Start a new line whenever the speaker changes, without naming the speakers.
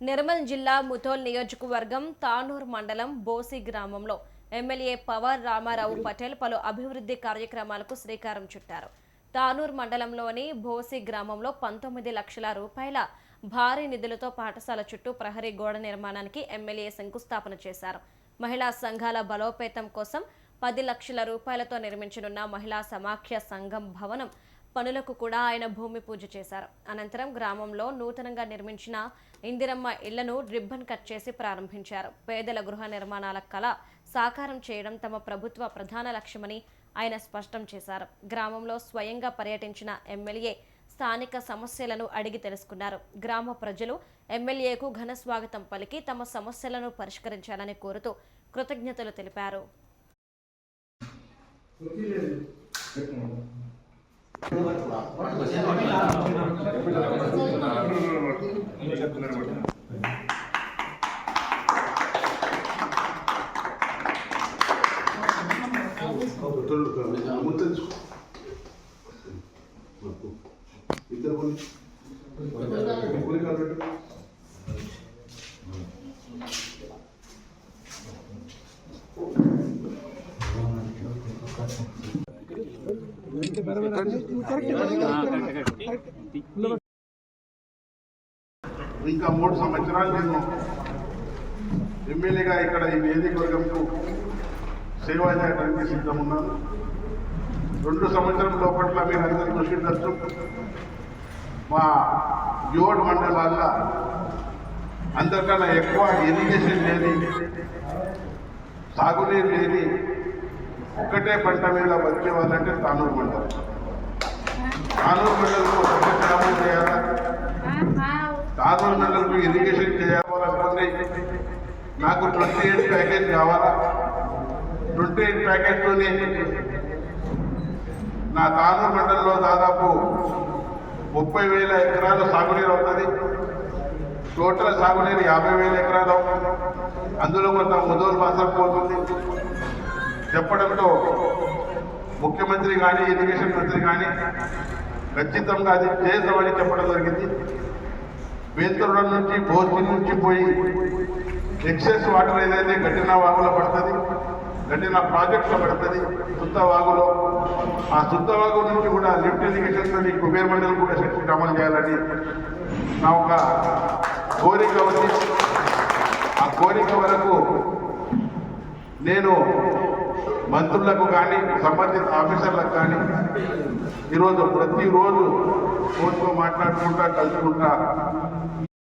నిర్మల్ జిల్లా ముథోల్ నియోజకవర్గం తానూర్ మండలం బోసి గ్రామంలో ఎమ్మెల్యే పవర్ రామారావు పటేల్ పలు అభివృద్ధి కార్యక్రమాలకు శ్రీకారం చుట్టారు. తానూర్ మండలంలోని బోసి గ్రామంలో పంతొమ్మిది లక్షల రూపాయల భారీ నిధులతో పాఠశాల చుట్టూ ప్రహరీ గోడ నిర్మాణానికి ఎమ్మెల్యే శంకుస్థాపన చేశారు. మహిళా సంఘాల బలోపేతం కోసం పది లక్షల రూపాయలతో నిర్మించనున్న మహిళా సమాఖ్య సంఘం భవనం పనులకు కూడా ఆయన భూమి పూజ చేశారు. అనంతరం గ్రామంలో నూతనంగా నిర్మించిన ఇందిరమ్మ ఇళ్ళను రిబ్బన్ కట్ చేసి ప్రారంభించారు. పేదల గృహ నిర్మాణాల కళ సాకారం చేయడం తమ ప్రభుత్వ ప్రధాన లక్ష్యమని ఆయన స్పష్టం చేశారు. గ్రామంలో స్వయంగా పర్యటించిన ఎమ్మెల్యే స్థానిక సమస్యలను అడిగి తెలుసుకున్నారు. గ్రామ ప్రజలు ఎమ్మెల్యేకు ఘన స్వాగతం పలికి తమ సమస్యలను పరిష్కరించాలని కోరుతూ కృతజ్ఞతలు తెలిపారు.
ఇద్దరు కొన్ని కొన్ని కాలు ఇంకా మూడు సంవత్సరాలు నేను ఎమ్మెల్యేగా ఇక్కడ ఈ నియోజకవర్గంకు సేవ చేయడానికి సిద్ధం ఉన్నాను రెండు సంవత్సరం లోపల మీరు అందరూ కృషి ఉండొచ్చు మా ఏడు మండలాల్లో అందరికన్నా ఎక్కువ ఇరిగేషన్ లేని సాగునీరు లేని ఒక్కటే పంట మీద బతికే వాళ్ళంటే తానూరు మండలం. తానూరు మండలంలో ఒకటే గ్రామం చేయాలా? తానూరు మండలంలో ఇరిగేషన్ చేయాలనుకుంటే నాకు ట్వంటీ ఎయిట్ ప్యాకేజ్ కావాలా? ట్వంటీ ఎయిట్ ప్యాకేజ్తోనే నా తానూరు మండలంలో దాదాపు ముప్పై వేల ఎకరాలు సాగునీరు అవుతుంది. టోటల్ సాగునీరు యాభై వేల ఎకరాలు అవుతుంది. అందులో కొంత ముదోలు మాసం పోతుంది. చెప్పడంతో ముఖ్యమంత్రి కానీ ఎడ్యుకేషన్ మంత్రి కానీ ఖచ్చితంగా అది చేద్దామని చెప్పడం జరిగింది. బేతుల నుంచి భోజి నుంచి పోయి ఎక్సెస్ వాటర్ ఏదైతే గట్టిన వాగులో పడుతుంది గట్టిన ప్రాజెక్టులో పడుతుంది సుత్త వాగులో ఆ సుత్త వాగు నుంచి కూడా లిఫ్ట్ ఇరిగేషన్ కుబేర్ మండలం కూడా శక్తి అమలు చేయాలని నా ఒక కోరిక ఉంది. ఆ కోరిక వరకు నేను మంత్రులకు కానీ సంబంధిత ఆఫీసర్లకు కానీ ఈరోజు ప్రతిరోజు ఫోన్తో మాట్లాడుకుంటా కలుసుకుంటా.